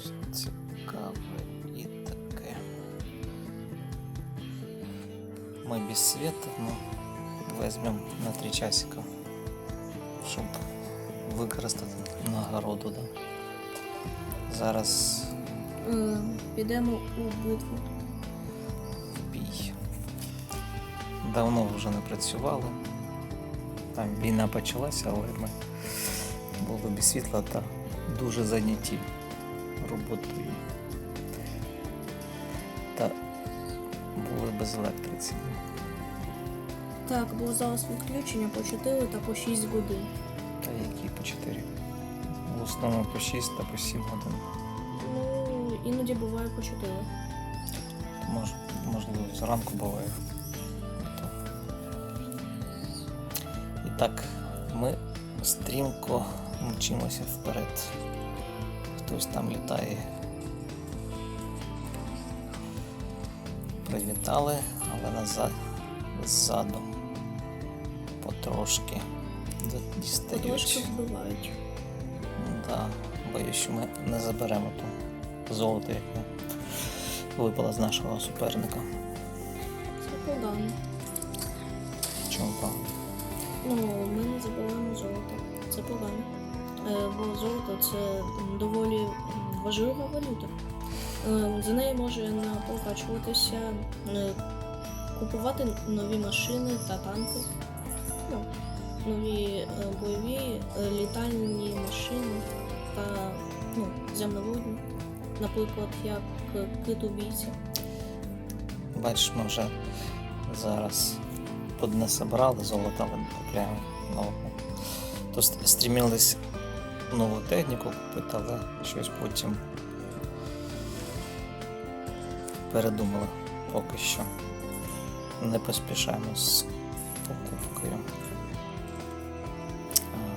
щось цікаве і таке. Ми без света, ну, візьмемо на три часика, щоб використати нагороду. Да. Зараз Е, Підемо у битву. бій. Давно вже не працювали. Там війна почалася, але ми були без світла та дуже зайняті роботою. Та були без електриці. Так, бо зараз відключення по 4 та по 6 годин. Та які по 4. В основному по 6 та по 7 годин. Ну, іноді буває по 4. То мож, можливо, зранку буває. То. І так, ми стрімко мчимося вперед. Хтось там літає. Привітали, але назад ззаду потрошки дістають. Трошки вбивають. Да, боюсь, що ми не заберемо то золото, яке випало з нашого суперника. Це погано. Чому погано? Ну, ми не забираємо золото. Це погано. Е, Бо золото це доволі важлива валюта. Е, За неї може прокачуватися, е, купувати нові машини та танки. Ну, нові е, бойові е, літальні машини та ну, земноводні. Наприклад, як кит-убійця. Бачиш, ми вже зараз подне собрали золото, але не купляємо нового. То ст- стрімілись нову техніку купити, але щось потім передумали поки що. Не поспішаємо з покупкою.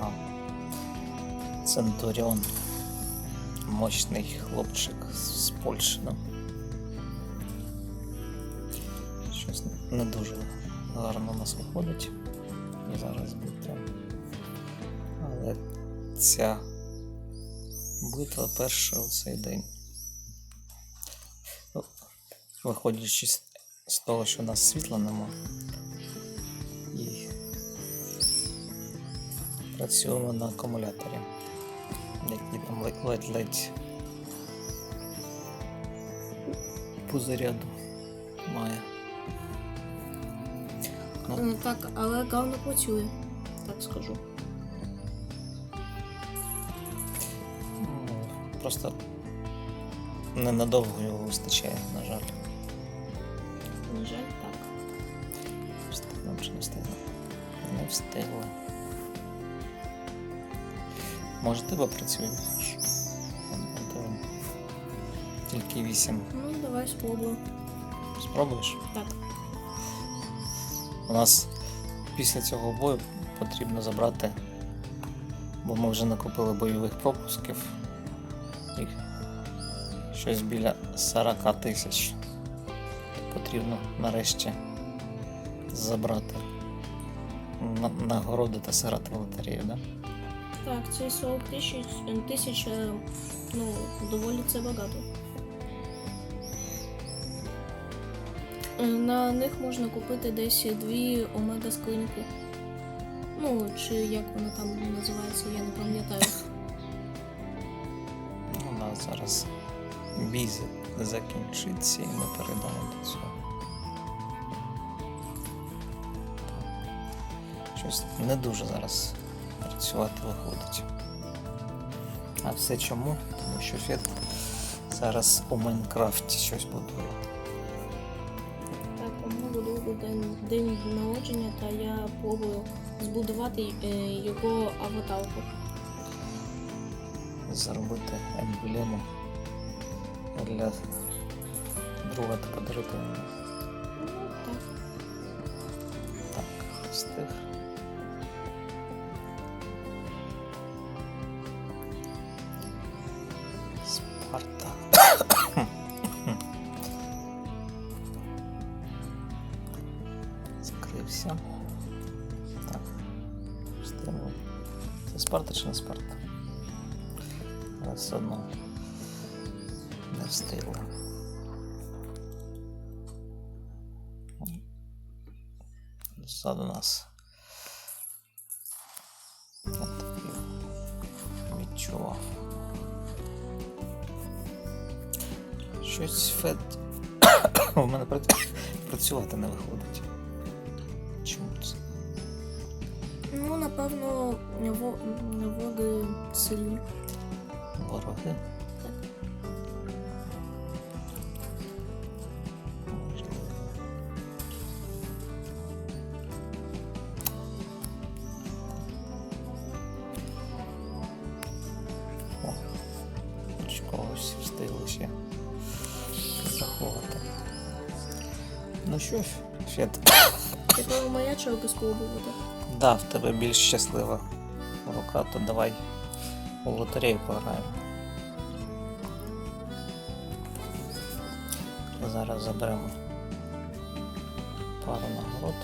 Ага. Центуріон. Мощний хлопчик з Польщі. ну. Щось не дуже гарно у нас виходить. І зараз битва. Але ця битва перша у цей день. Ну, Виходячи з- того, що у нас світла нема. І працюємо на акумуляторі, який там ледь- ледь-ледь по заряду має. Ну, Е, Так, але гарно працює, так скажу. Просто ненадовго його вистачає, на жаль. На жаль, так. Встигли чи не встигли? Не встигли. Може тебе працює? Ш- у тебе Тільки вісім. Ну, давай спробую. Спробуєш? Так. У нас після цього бою потрібно забрати, бо ми вже накопили бойових пропусків. Щось біля 40 тисяч. Потрібно нарешті забрати нагороди та зіграти в лотерею, да? Так, ці 40 тисяч, тисяч е, ну, доволі це багато. Е, На них можна купити десь дві омега скриньки. Ну, чи як вона там називається, я не пам'ятаю. За- закінчиться і ми перейдемо до цього. Щось не дуже зараз працювати виходить. А все чому? Тому що Фет зараз у Майнкрафті щось будує. Так, у мене буде день, день народження, та я пробую збудувати е, його аватарку. Зробити емблему для друга та подарити так. Встиг. Спарта. Закрився. Так. Встигнув. Це Спарта чи не Спарта? Все одно Не встигли. Ззаду нас. Я так відчував. Щось Фед у мене пра- працювати не виходить. Чому це? Ну, напевно, во- води сильні. Вороги? Ну що ж, Тепер моя черга спробувати. да, в тебе більш щаслива рука, то давай у лотерею пограємо. Зараз заберемо пару нагород.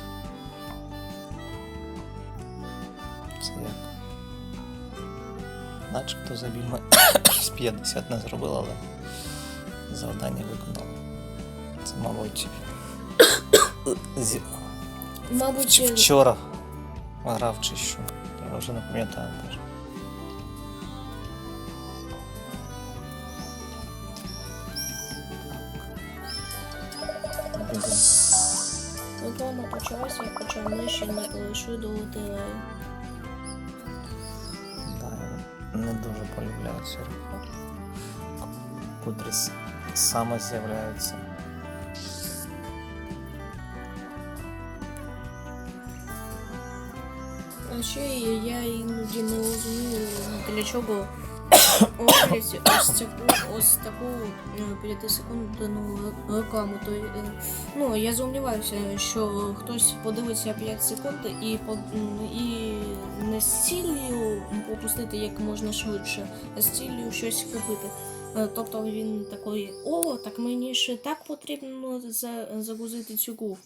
Це як. Начебто забіг ми з 50 не зробили, але завдання виконали. Це, мабуть, зі... Мабуть, Вч- вчора грав чи що. Я вже не пам'ятаю даже. Так. Будемо. реклама почалася, хоча ми ще не прийшли до лотереї. Да, я не дуже полюбляю цю руху. Котрі с- саме з'являються. А ще я іноді не розумію, для чого роблять ось таку, ось таку е, 5-секундну рекламу. То, е, ну, я сумніваюся, що хтось подивиться 5 секунд і, і не з ціллю пропустити як можна швидше, а з ціллю щось купити. Е, Тобто він такий, о, так мені ще так потрібно за, загрузити цю гру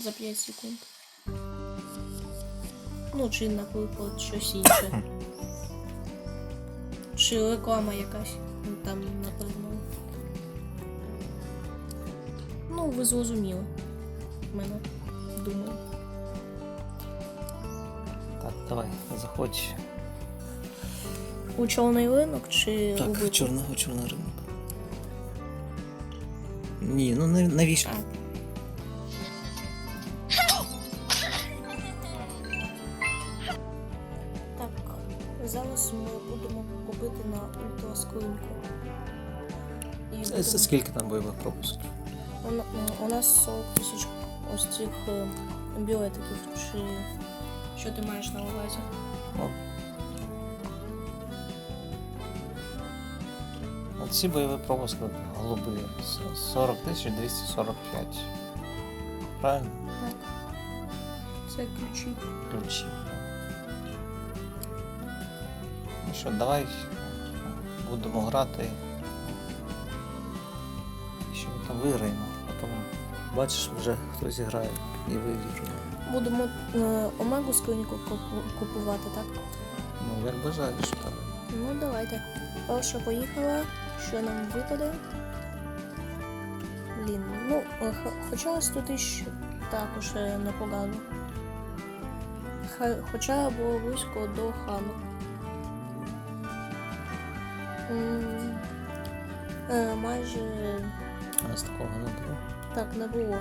за 5 секунд. Ну, чи, наприклад, щось інше. Чи реклама якась. Ну, Там, напевно. Ну, ви зрозуміли. Мене думаю. Так, давай, заходь. У чорний ринок чи Так, чорного чорного ринку. Ні, ну навіщо? А. С- Скільки там бойових пропусків? У, у нас 40 тисяч ось цих е, білетиків. Чи що ти маєш на увазі? Ну, Ці бойові пропуски голуби 40 тисяч 245. Правильно? Так. Це ключі. Ключі. Ну що, давай будемо грати. Там виграємо, а потім бачиш, вже хтось грає і виграє. Будемо е, омегу купу- купувати, так? Ну, як бажаєш, давай. Ну, давайте. Перша поїхала. Що нам випаде? Блін, ну, е, х- хоча 100 тисяч також е, непогано. Ха- Хоча було близько до хану. М, е, Майже У нас такого не було. так не було.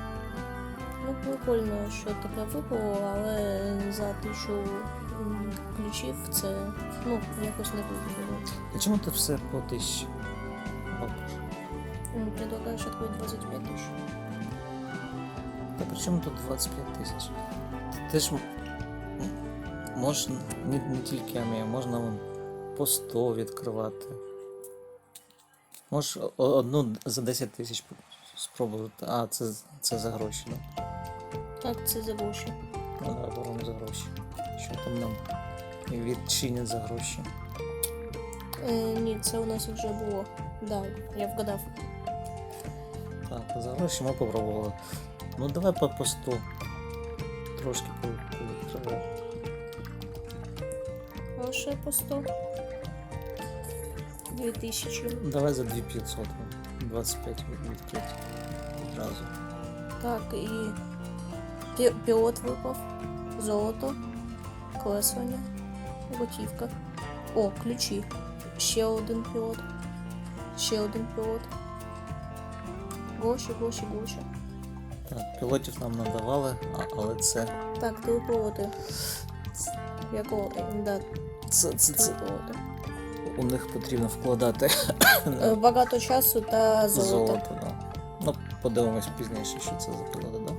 Ну, прикольно, що таке випало, але за тисячу ключів це ну, якось не виглядало. А чому ти все по тисячі робиш? М, Предлагаєш відкрити 25 тисяч. Та при чому тут 25 тисяч? Ти ж можеш не, не тільки АМІ, можна по 100 відкривати. Можеш одну за 10 тисяч спробувати. А, це, це за гроші, да? Так, це за гроші. Ну да, беремо за гроші. Що там нам відчинять за гроші? Е, ні, це у нас вже було. Да, я вгадав. Так, за гроші ми попробували. Ну давай по, по 100. Трошки відкривати. Лише по 100. 2000. Давай за 2500. 25 від- відкриті. Одразу. Так, і пілот випав, золото, креслення, готівка. О, ключі. Ще один пілот. Ще один пілот. Гроші, гроші, гроші. Так, пілотів нам надавали, а, але це. Так, три пілоти. Якого? Да, Це, це, це пілоти. У них потрібно вкладати Е, Багато часу та золото. золото. Да. Ну, подивимось пізніше, що це за пілоти, да?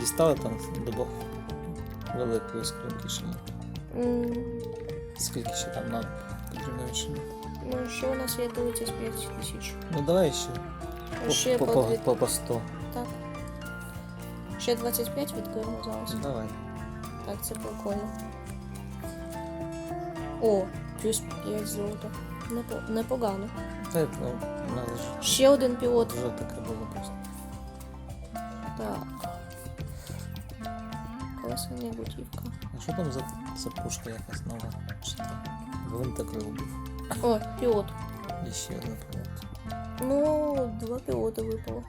Дістали там до бо- великої скринки ще ні. М, Скільки ще там нам потрібно відчинити? Ну, ще у нас є 35 тисяч. Ну давай ще. Ще По, по, по, по, по 100. Так. Ще 25 відкриємо зараз. Давай. Так, це прикольно. О, плюс 5 золота. Непогано. Це ну, надо ж. Ще один пілот. Вже таке було просто. Так. Колесання готівка. А що там за, за пушка якась нова? Чи то гвинтик вибив? О, пілот. І ще один пілот. Ну, два пілоти випало.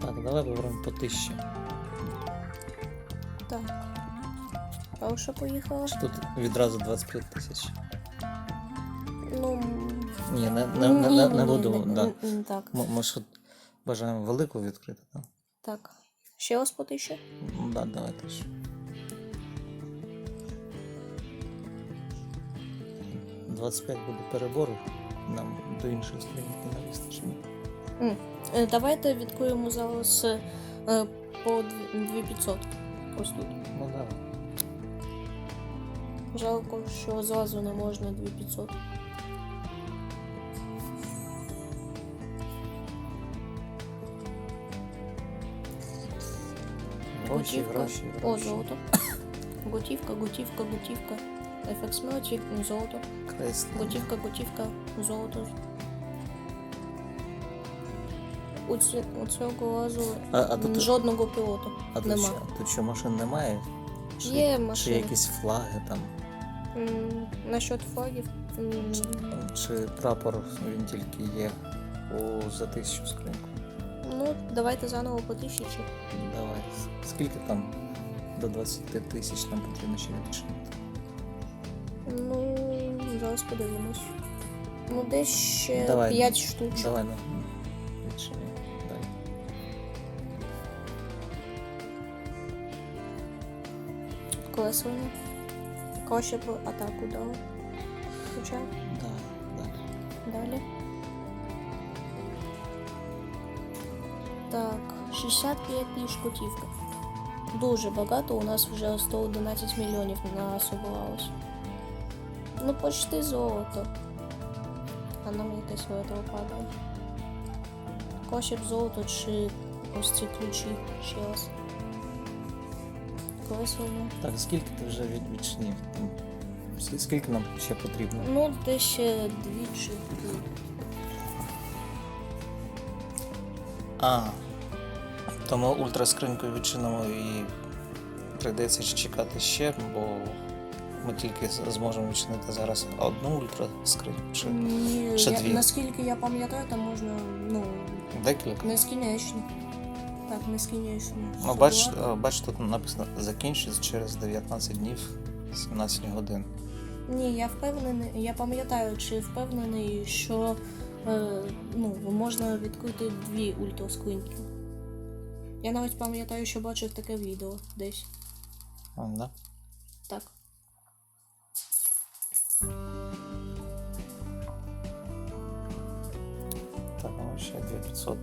Так, давай виберемо по тисячі. Так. Поїхала. Чи тут відразу 25 тисяч? Ну. Ні, не, не, не, не, не буду. да. Так. Ми, ми ж бажаємо велику відкрити, так? Так. Ще раз по тисячі. Ну, Да, давайте ж. Двадцять п'ять буде перебору. Нам до іншої сторінки не вистачить. Давайте відкриємо зараз е, по 2500. Ось тут. Ну давай. Жалко, що зразу не можна 2500. Гроші, О, гроші. золото. Готівка, готівка, готівка. FX смерті, золото. Креслення. Готівка, готівка, золото. У, ці, у цього разу А, а тут, жодного пілоту а тут, нема. що, тут що машин немає? Чи, Є чи якісь флаги там, Насчет флагів. чи прапор він тільки є у за тисячу скриньку. Ну, давайте заново по тисячі. Давай. Скільки там до 20 тисяч нам потрібно ще відчинити? Ну, зараз подивимось. Ну, десь ще Давай. 5 штучок. Давай на відчиняй. Далі. Колесування. Краще про атаку дали. Хоча Да, далі. далі. Так, 65 тисяч готівка. Дуже багато, у нас вже 111 мільйонів насобиралось. Ну, почти золото. А нам якесь золото падає. Краще б золото чи ось ці ключі ще раз. Колесування. Так, скільки ти вже від? Скільки нам ще потрібно? Ну, десь ще дві чи дві. А. То ми ультраскринькою відчинимо і прийдеться чекати ще, бо ми тільки зможемо відчинити зараз одну ультраскриньку чи Ні, Ще я, дві. наскільки я пам'ятаю, там можна, ну, декілька. нескінченно. Так, нескінченно. Ну, бач, е, бач, тут написано закінчиться через 19 днів 17 годин. Ні, я впевнений, я пам'ятаю, чи впевнений, що е, ну, можна відкрити дві ультраскриньки. Я навіть пам'ятаю, що бачив таке відео десь. А, да? Так. Так, ну ще 2500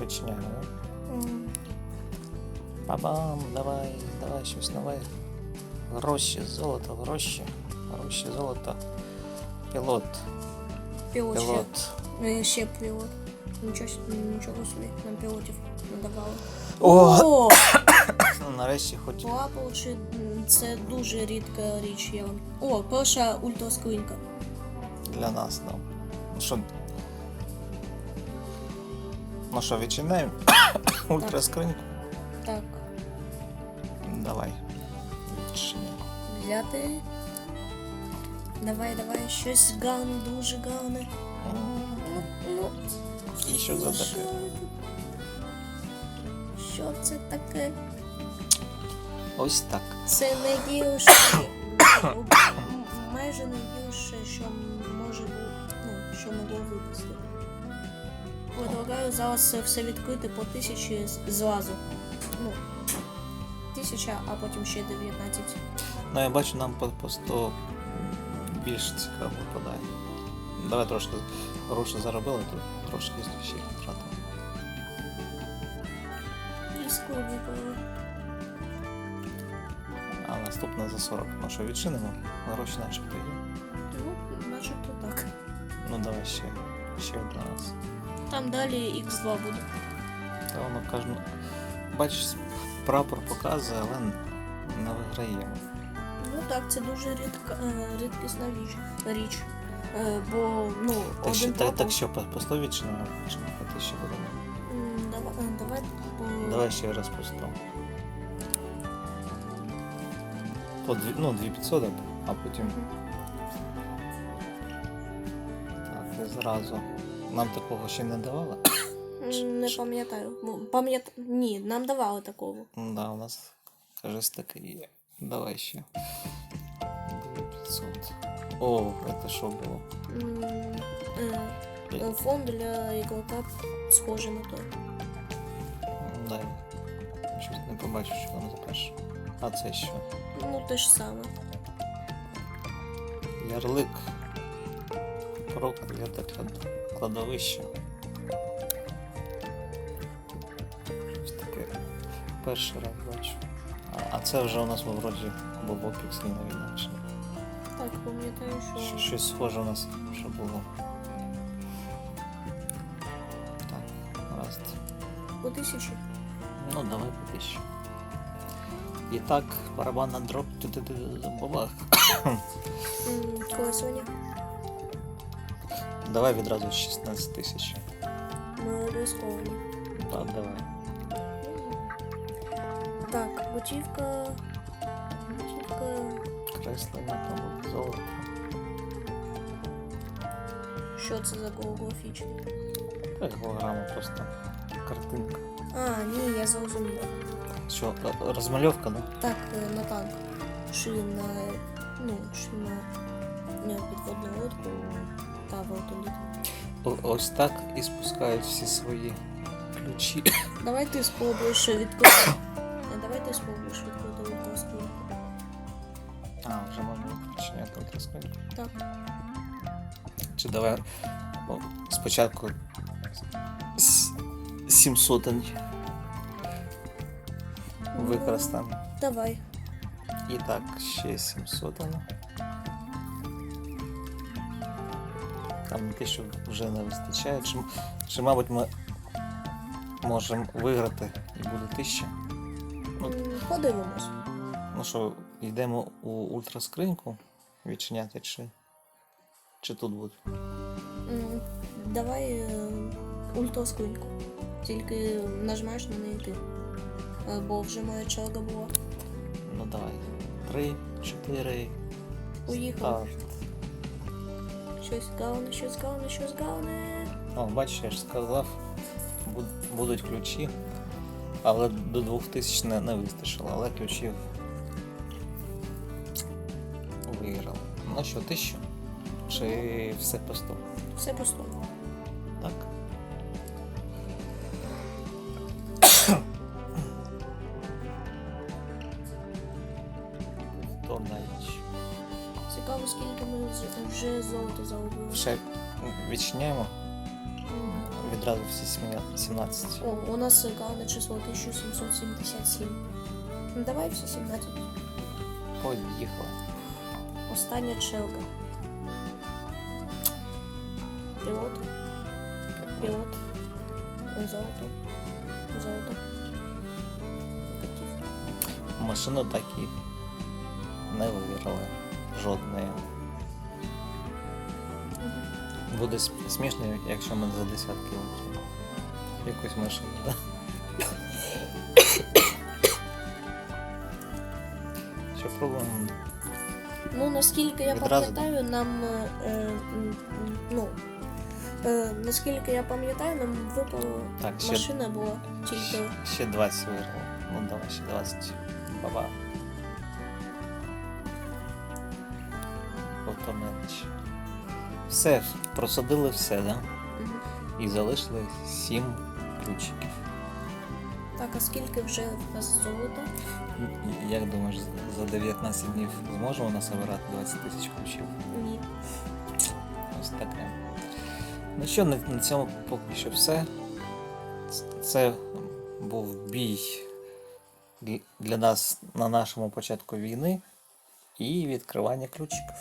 відчиняємо. Бабам, давай, давай щось нове. Гроші, золото, гроші, гроші, золото. Пілот, Пілот, пілот. ще. Е, ще пілот. Нічого, нічого собі, нам пілотів надавали. О! О! Нарешті хоч. Лапу це дуже рідка річ, я вам. О, перша ультраскринька. Для нас, да. Ну що? Ну що, відчинаємо? Ультраскриньку? Так, Давай. Взяти. Давай, давай, щось гане, дуже гане. Ну, ну, І що за таке? Що це таке? Ось так. Це найгірше. м, Майже найгірше, що може бути, ну, що могло випасти. Предлагаю зараз все відкрити по тисячі з- зразу. Ну, тисяча, а потім ще 19. Ну я бачу, нам 100 більш цікаво випадає. Давай трошки гроші заробили, то трошки ще їх втратили. Випали. А наступне за 40. Ну що, відчинимо? Гроші начебто є. Ну, начебто так. Ну давай ще, ще один раз. Там далі X2 буде. Та воно кожну. Бачиш, прапор показує, але не виграємо. Ну так, це дуже рідка, е, рідкісна річ. річ. Е, бо, ну, Так, один що, прапор... так що по, по 100 відчинимо, чи по 1000 будемо? Давай, е, давай, по... Давай ще раз по 100. По дві, ну, 2500, а потім. Так, і зразу. Нам такого ще не давали. Не пам'ятаю. Пам'ят... Ні, нам давали такого. Да, у нас кажись таке є. Давай ще. 2500. О, це що було? Е, Фон для ігрока схоже на то. Дай. Щось не побачив, що за перше. А це що? Ну, те ж саме. Ярлик. Проклята клад... кладовище. Щось таке. Перший раз бачу. А, а це вже у нас вроді було піксельне відношення. Так, пам'ятаю, Щ- що. Щось схоже у нас вже було. Так, раз. По тисячі. Ну, давай по тисячі. І так, барабан на дроп. Бабах. Колесоня. Давай відразу 16 тисяч. Ми обов'язково. Так, давай. Так, готівка. Готівка. Креслення, там золото. Що це за голографічний? Так, голограма просто картинка. А, ні, я зрозумів. Що, е, розмальовка, да? Так, е, на танк. Чи на. Ну, чи на. Не, підводну лодку Та вертоліт. О- Ось так і спускають всі свої ключі. Давай ти спробуєш відкрити. Давай ти спробуєш відкрити ультраскринку. А, вже можна відчиняти ультраскринку. Так. Чи давай о, спочатку с- 700 використаємо. Давай. І так, ще 700. Те, що вже не вистачає. Чи, чи мабуть, ми можемо виграти і буде 1000. Ну, Подивимось. Ну що, йдемо у ультраскриньку відчиняти чи, чи тут буде? Давай е, ультраскринку. Тільки нажмеш на неї ти. Бо вже моя черга була. Ну давай. Три, чотири. Поїхав. Старт щось гауне, щось гауне, щось гауне. О, бачиш, я ж сказав, будуть ключі, але до 2000 не, вистачило, але ключі виграли. Ну що, ти що? Чи все по 100? Все по 100. відчиняємо Мгм. відразу всі сім'я- 17. О, у нас галне число 1777. Ну, Давай всі 17. Поїхали. Остання челка. Пілот. Пілот. Золото. Золото. Детектив. Машину так і не виграли. Жодної. Буде см- смішно, якщо ми за десятки виграємо. Якусь машину, да? Що пробуємо? Ну, наскільки я пам'ятаю, нам. е, ну, е, наскільки я пам'ятаю, нам випала Так, ще, машина була тільки. ще 20 виграв. Ну давай, ще 20. Баба. Менше. Все, просадили все, да? І залишили 7 ключиків. Так, а скільки вже в нас золота? Як думаєш, за- за 19 днів зможемо насобирати 20 тисяч ключів? Ні. Ось таке. Ну що, на, на цьому поки що все. Це був бій для нас на нашому початку війни і відкривання ключиків.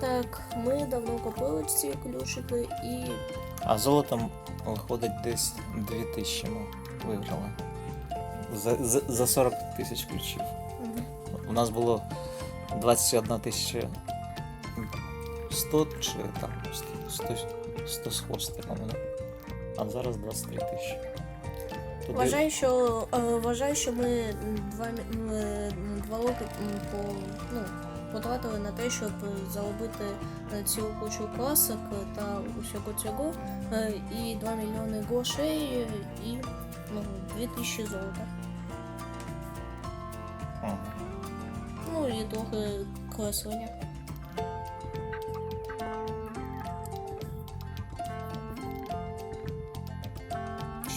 Так, ми давно купили ці ключики і. А золотом виходить десь 2000 ми виграли. За, за, за 40 тисяч ключів. Мгм. У нас було 21 тисяча 100 чи там 100, 100 з хвостиком, да? а зараз 23 тисячі. Туди- Вважаю, що е, вважаю, що ми два, е, два роки по, ну, потратили на те, щоб заробити е, цілу кучу красок та усього цього. е, І 2 мільйони грошей, е, і ну, 2000 золота. Ага. Ну і трохи креслення.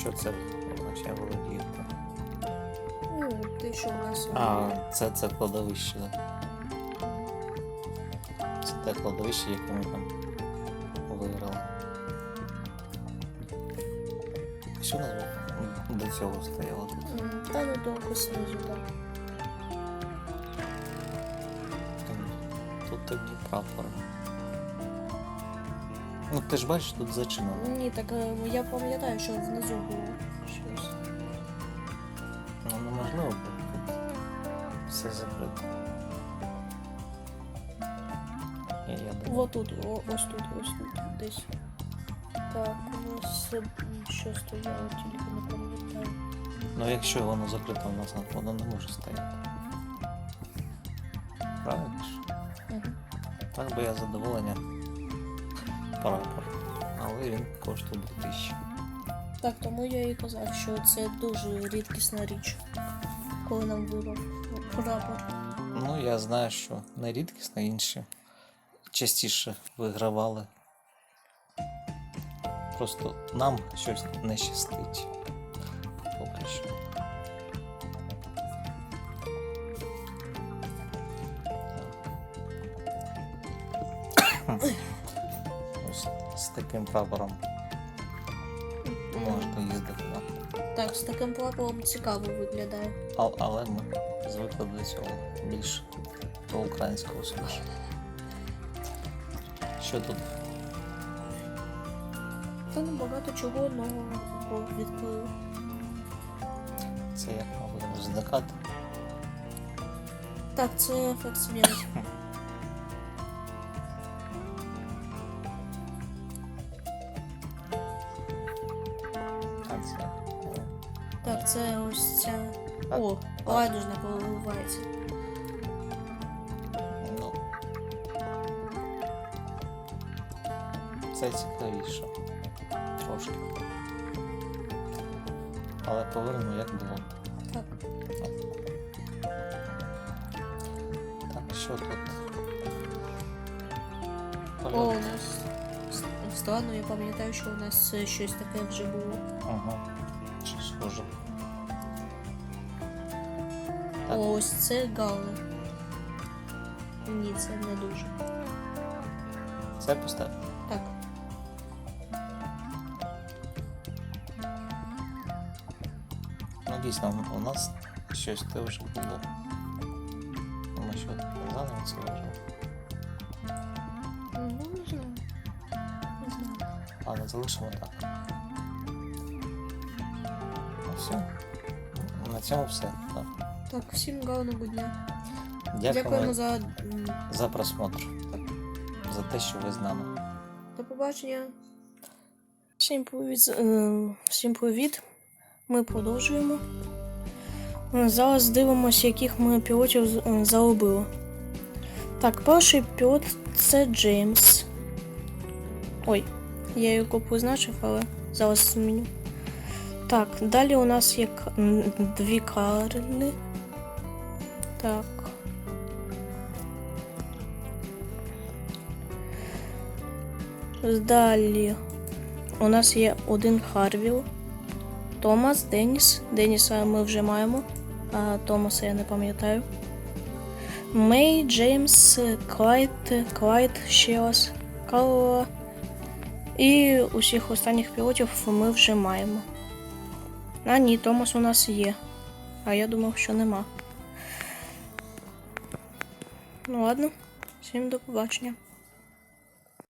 Що це означає володіти? Ну, те, що у нас А, це, це кладовище? Це те кладовище, яке ми там виграли. Що нас до цього стояло тут? Та ну трохи знизу, так. Тут тоді прапор. Ну ти ж бачиш, тут зачинено. Ні, так е, я пам'ятаю, що внизу було щось. Ну неможливо, бо тут все закрито. Я думаю, Вот тут, о, ось тут, ось тут, десь. Так, у нас що стояло, тільки не пам'ятаю. ну якщо воно закрито у нас, воно не може стояти. Правильно ж? Мгм. Так би я задоволення прапор. Але він коштує 2000. Так, тому я і казав, що це дуже рідкісна річ, коли нам вибав прапор. Ну, я знаю, що не рідкісно інші частіше вигравали. Просто нам щось не щастить. Поки що. Ось з таким прапором можна їздити. Да. Так, з таким прапором цікаво виглядає. А, але ми звикли до цього більш до українського смаку. Що тут? Та ну багато чого нового відкрили. Це як ми будемо зникати? Так, це ефект смерті. Так, це ось ця. О, радужна переливається. Це цікавіше. Трошки. Але повернемо як було. Так. Так, що тут? О, у нас странно, я пам'ятаю, що у нас щось таке вже було. Ага. Чи схоже. Так. О, ось це галли. Ні, це не дуже. Це постав. Так. Дійсно, у нас щось те вже було. Що заново це. Ну. Не знаю. Але залишимо так. Ну все. На цьому все. Так. Так, всім гарного дня. Дякуємо, Дякуємо за м, за просмотр. За те, що ви з нами. До побачення. Всім привіт. е, Всім привіт. Ми продовжуємо. Зараз дивимося, яких ми пілотів заробили. Так, перший пілот це Джеймс. Ой, я його позначив, але зараз зміню. Так, далі у нас є дві Карли. Так. Далі у нас є один Харвіл. Томас, Деніс. Деніса ми вже маємо, а Томаса я не пам'ятаю. Мей, Джеймс, Клайд, Клайд ще раз. І усіх останніх пілотів ми вже маємо. А ні, Томас у нас є. А я думав, що нема. Ну ладно, всім до побачення.